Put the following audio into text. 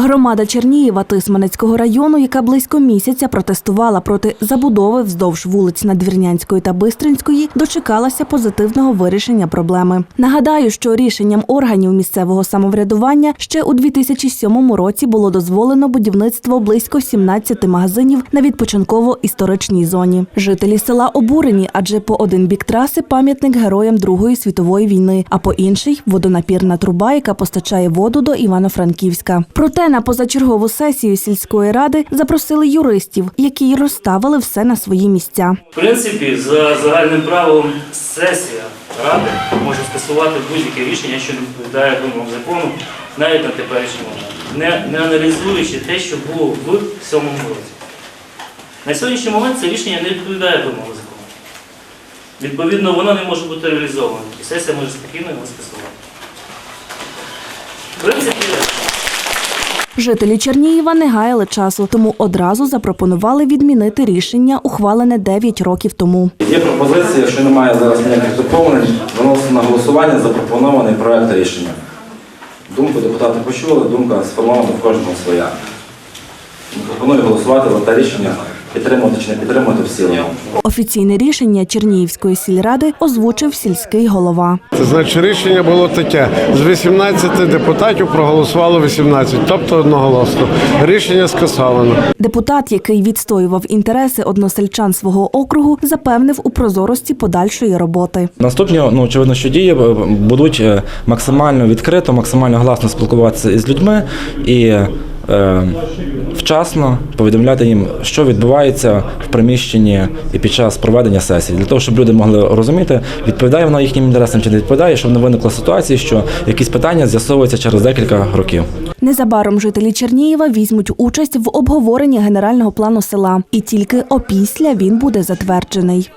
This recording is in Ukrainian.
Громада Чернієва Тисманецького району, яка близько місяця протестувала проти забудови вздовж вулиць Надвірнянської та Бистринської, дочекалася позитивного вирішення проблеми. Нагадаю, що рішенням органів місцевого самоврядування ще у 2007 році було дозволено будівництво близько 17 магазинів на відпочинково-історичній зоні. Жителі села обурені, адже по один бік траси пам'ятник героям Другої світової війни, а по інший водонапірна труба, яка постачає воду до Івано-Франківська. Проте на позачергову сесію сільської ради запросили юристів, які розставили все на свої місця. В принципі, за загальним правилом сесія ради може скасувати будь-яке рішення, що не відповідає вимогам закону, навіть на теперішній момент, не, не аналізуючи те, що було в сьомому році. На сьогоднішній момент це рішення не відповідає вимогам закону. Відповідно, воно не може бути реалізовано, і сесія може спокійно його скасувати. В принципі, Жителі Чернієва не гаяли часу, тому одразу запропонували відмінити рішення, ухвалене 9 років тому. Є пропозиція, що немає зараз ніяких доповнень, виносимо на голосування запропонований проект рішення. Думку депутати почули, думка сформована в кожного своя. Пропоную голосувати за те рішення, підтримувати чи не підтримувати в цілому. Офіційне рішення Чернігівської сільради озвучив сільський голова. Це значить рішення було таке: з 18 депутатів проголосувало 18, тобто одноголосно. Рішення скасовано. Депутат, який відстоював інтереси односельчан свого округу, запевнив у прозорості подальшої роботи. Наступні, ну очевидно, що дії е, будуть е, максимально відкрито, максимально гласно спілкуватися із людьми і е, вчасно повідомляти їм, що відбувається в приміщенні і під час проведення сесії, для того, щоб люди могли розуміти, відповідає вона їхнім інтересам чи не відповідає, щоб не виникла ситуація, що якісь питання з'ясовуються через декілька років. Незабаром жителі Чернієва візьмуть участь в обговоренні генерального плану села, і тільки опісля він буде затверджений.